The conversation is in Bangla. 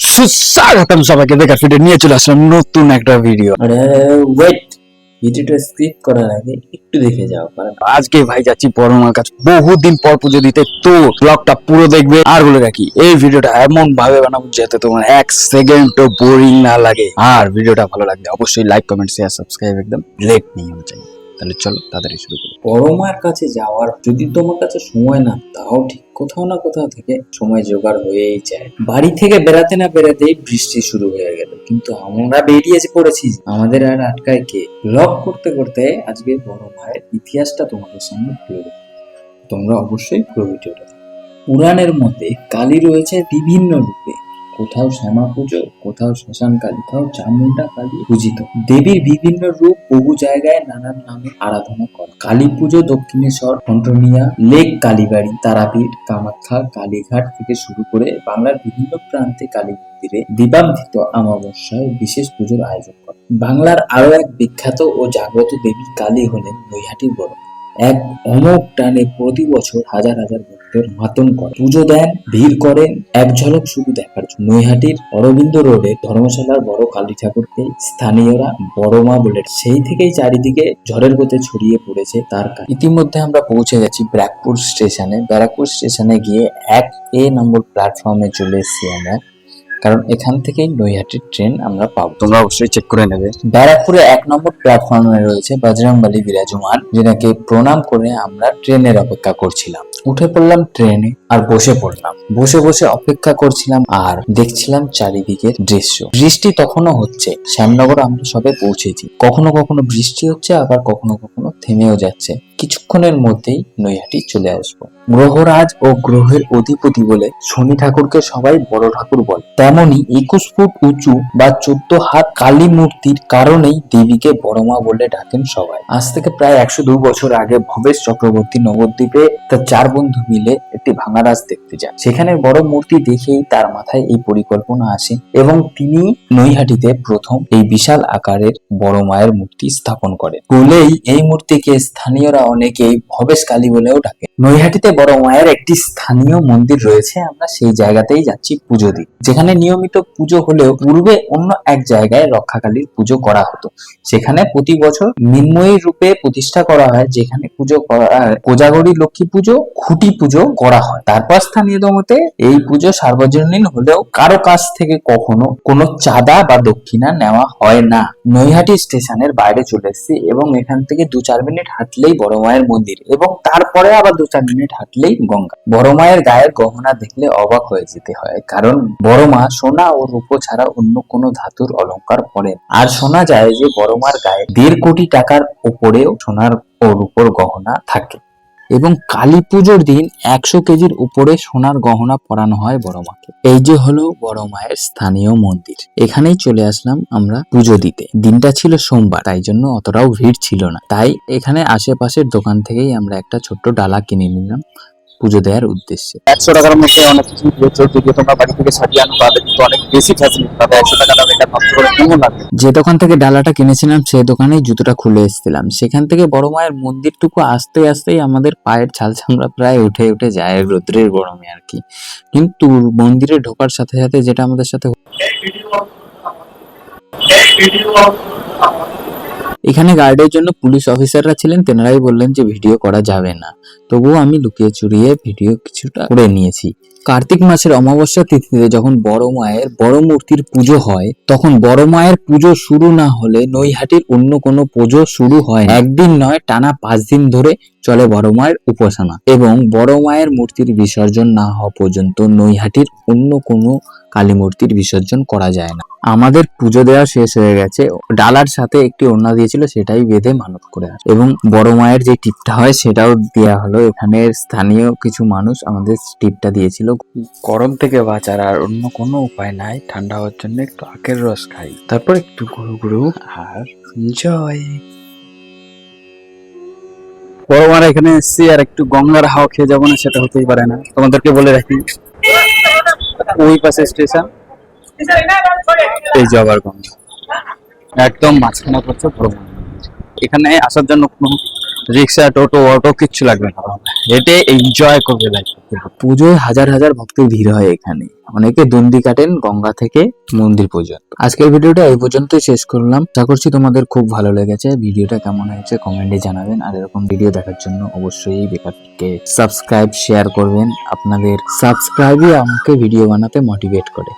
সুস্বাগতম সবাইকে দেখার ফিডে নিয়ে চলে আসলাম নতুন একটা ভিডিও ওয়েট ভিডিওটা স্কিপ করার আগে একটু দেখে যাও কারণ আজকে ভাই যাচ্ছি বড়মার কাছে বহুদিন পর পুজো দিতে তো ব্লগটা পুরো দেখবে। আর বলে রাখি এই ভিডিওটা এমন ভাবে বানাবো যাতে তোমার এক সেকেন্ডও বোরিং না লাগে। আর ভিডিওটা ভালো লাগলে অবশ্যই লাইক কমেন্ট শেয়ার সাবস্ক্রাইব একদম লেট নিয়ে আমি চাই তাহলে চলো তাড়াতাড়ি শুরু করি। বড় মার কাছে যাওয়ার যদি তোমার কাছে সময় না তাও ঠিক কোথাও না কোথাও থেকে সময় জোগাড় হয়েই যায় বাড়ি থেকে বেড়াতে না বেড়াতেই বৃষ্টি শুরু হয়ে গেল কিন্তু আমরা বেরিয়ে পড়েছি, আমাদের আর আটকায় কে ব্লগ করতে করতে আজকে বড় ভাইয়ের ইতিহাসটা তোমাদের সামনে তুলে। তোমরা অবশ্যই পুরো ভিডিওটা। পুরাণের মতে কালী রয়েছে বিভিন্ন রূপে কোথাও শ্যামা পুজো, কোথাও শ্মশান কালী, কোথাও চামুন্ডা কালী পূজিত। দেবীর বিভিন্ন রূপ বহু জায়গায় নানান নামে আরাধনা করে। কালী পুজো দক্ষিণেশ্বর খন্টনিয়া লেক, কালীবাড়ি, তারাপীঠ, কামাখ্যা, কালীঘাট থেকে শুরু করে বাংলার বিভিন্ন প্রান্তে কালী মন্দিরে দিবান্বিত অমাবস্যায় বিশেষ পুজোর আয়োজন করে। বাংলার আরও এক বিখ্যাত ও জাগ্রত দেবী কালী হলেন নৈহাটির বড়। এক অমোক টানে প্রতি বছর হাজার হাজার ভক্তের মাতন করে। পুজো দেন, ভিড় করেন, এক ঝলক শুধু দেখার জন্য। নৈহাটির অরবিন্দ রোডে ধর্মশালার বড় কালী ঠাকুরকে স্থানীয়রা বড় মা বলে সেই থেকেই চারিদিকে ঝড়ের গতে ছড়িয়ে পড়েছে তার কাজ। ইতিমধ্যে আমরা পৌঁছে গেছি ব্যারাকপুর স্টেশনে। ব্যারাকপুর স্টেশনে গিয়ে এক এ নম্বর প্ল্যাটফর্মে চলে এসেছি আমরা। কারণ এখান থেকেই নৈহাটির ট্রেন আমরা পাবো। তোমরা অবশ্যই চেক করে নেবে। ব্যারাকপুরে এক নম্বর প্ল্যাটফর্মে রয়েছে বজরংবলী বিরাজমান যেটাকে প্রণাম করে আমরা ট্রেনের অপেক্ষা করছিলাম। উঠে পড়লাম ট্রেনে আর বসে পড়লাম। বসে বসে অপেক্ষা করছিলাম আর দেখছিলাম চারিদিকের দৃশ্য। বৃষ্টি তখনও হচ্ছে। শ্যামনগর আমরা সবে পৌঁছেছি। কখনো কখনো বৃষ্টি হচ্ছে আবার কখনো কখনো থেমেও যাচ্ছে। কিছুক্ষণের মধ্যেই নৈহাটি চলে আসব। গ্রহরাজ ও গ্রহের অধিপতি বলে শনি ঠাকুরকে সবাই বড় ঠাকুর বলে। তেমনি একুশ ফুট উঁচু বা চোদ্দ হাত কালী মূর্তির কারণেই দেবীকে বড়মা বলে ডাকেন সবাই। আজ থেকে প্রায় একশো দু বছর আগে ভবেশ চক্রবর্তী নবদ্বীপে তার চার বন্ধু মিলে একটি ভাঙারাজ দেখতে যান। সেখানে বড় মূর্তি দেখেই তার মাথায় এই পরিকল্পনা আসে এবং তিনি নৈহাটিতে প্রথম এই বিশাল আকারের বড় মায়ের মূর্তি স্থাপন করেন। বলেই এই মূর্তিকে স্থানীয়রা অনেকেই ভবেশ কালী বলেও ডাকে। নৈহাটিতে বড় মায়ের একটি স্থানীয় মন্দির রয়েছে, আমরা সেই জায়গাতেই যাচ্ছি পুজো দিই যেখানে নিয়মিত পুজো হলেও পূর্বে অন্য এক জায়গায় রক্ষাকালীর পুজো করা হতো। সেখানে প্রতি বছর মৃন্ময়ী রূপে প্রতিষ্ঠা করা হয়, যেখানে পুজো করা হয়। কোজাগরী লক্ষ্মী পুজো, খুঁটি পুজো করা হয়। তারপর স্থানীয় মতে এই পুজো সার্বজনীন হলেও কারও কাছ থেকে কখনো কোনো চাঁদা বা দক্ষিণা নেওয়া হয় না। নৈহাটি স্টেশনের বাইরে চলে এসেছি এবং এখান থেকে দু চার মিনিট হাঁটলেই বড় মায়ের মন্দির এবং তারপরে আবার দু চার মিনিট হাঁটলেই গঙ্গা। বড় মায়ের গায়ের গহনা দেখলে অবাক হয়ে যেতে হয়, কারণ বড় মা সোনা ও রূপো ছাড়া অন্য কোনো ধাতুর অলংকার পরেন আর শোনা যায় যে বড় মার গায়ে দেড় কোটি টাকার উপরেও সোনার ও রূপোর গহনা থাকে। এবং কালী পুজোর দিন একশো কেজির উপরে সোনার গহনা পরানো হয় বড় মাকে। এই যে হলো বড় মায়ের স্থানীয় মন্দির। এখানেই চলে আসলাম আমরা পুজো দিতে। দিনটা ছিল সোমবার, তাই জন্য অতটাও ভিড় ছিল না। তাই এখানে আশেপাশের দোকান থেকেই আমরা একটা ছোট্ট ডালা কিনে নিলাম। পুজো দেওয়ার উদ্দেশ্যে। একশো টাকার মধ্যে অনেক কিছু পেয়েছ যদি তোমরা বাড়ি থেকে সাজিয়ে আনো তাহলে কিন্তু অনেক বেশি ফ্যাসিলিটি পাবে একশো টাকা দাম এটা করে কেমন লাগবে। যে দোকান থেকে ডালাটা কিনেছিলাম সেই দোকানেই জুতোটা খুলে এসেছিলাম। সেখান থেকে বড় মায়ের মন্দিরটুকু আসতে আসতেই আমাদের পায়ের ছাল চামড়া প্রায় উঠে উঠে যায় রৌদ্রের গরমে আর কি। কিন্তু মন্দিরে ঢোকার সাথে সাথে যেটা আমাদের সাথে এখানে গার্ডের জন্য পুলিশ অফিসাররা ছিলেন তেনারাই বললেন যে ভিডিও করা যাবে না। তবুও আমি লুকিয়ে চুরিয়ে ভিডিও কিছুটা করে নিয়েছি। কার্তিক মাসের অমাবস্যা তিথিতে যখন বড় মায়ের বড় মূর্তির পুজো হয়, তখন বড় মায়ের পুজো শুরু না হলে নৈহাটির অন্য কোনো পুজো শুরু হয় একদিন নয়, টানা পাঁচ দিন ধরে চলে বড় মায়ের উপাসনা এবং বড় মায়ের মূর্তির বিসর্জন না হওয়া পর্যন্ত নৈহাটির অন্য কোনো কালী মূর্তির বিসর্জন করা যায় না। আমাদের পুজো দেওয়া শেষ হয়ে গেছে। ডালার সাথে একটি ওড়না দিয়েছিল, সেটাই বেঁধে মানত করে এবং বড় মায়ের যে টিপটা হয়, সেটাও দেওয়া হলো এখানের স্থানীয় কিছু মানুষ আমাদের টিপটা দিয়েছিল। গরম থেকে বাঁচার আর অন্য কোনো উপায় নাই, ঠান্ডা হওয়ার জন্য একটু আখের রস খাই। তারপর একটু গুরু গুরু আর এখানে এসছি আর একটু গঙ্গার হাওয়া খেয়ে যাব না, সেটা হতেই পারে না। তোমাদেরকে বলে রাখি, ওই পাশে স্টেশন, এই জবার গঙ্গা। একদম মাঝখানে এখানে আসার জন্য কোনো রিক্সা, টোটো, অটো কিচ্ছু লাগবে না। হেঁটে এনজয় করবে লাইফ পুজোয় হাজার হাজার ভক্তের ভিড় হয় এখানে। অনেকে দণ্ডি কাটেন গঙ্গা থেকে মন্দির পর্যন্ত। আজকের ভিডিওটা এই পর্যন্তই শেষ করলাম। আশা করছি তোমাদের খুব ভালো লেগেছে। ভিডিওটা কেমন হয়েছে কমেন্টে জানাবেন। আর এরকম ভিডিও দেখার জন্য অবশ্যই বেকারকে সাবস্ক্রাইব শেয়ার করবেন। আপনাদের সাবস্ক্রাইবই আমাকে ভিডিও বানাতে মোটিভেট করে।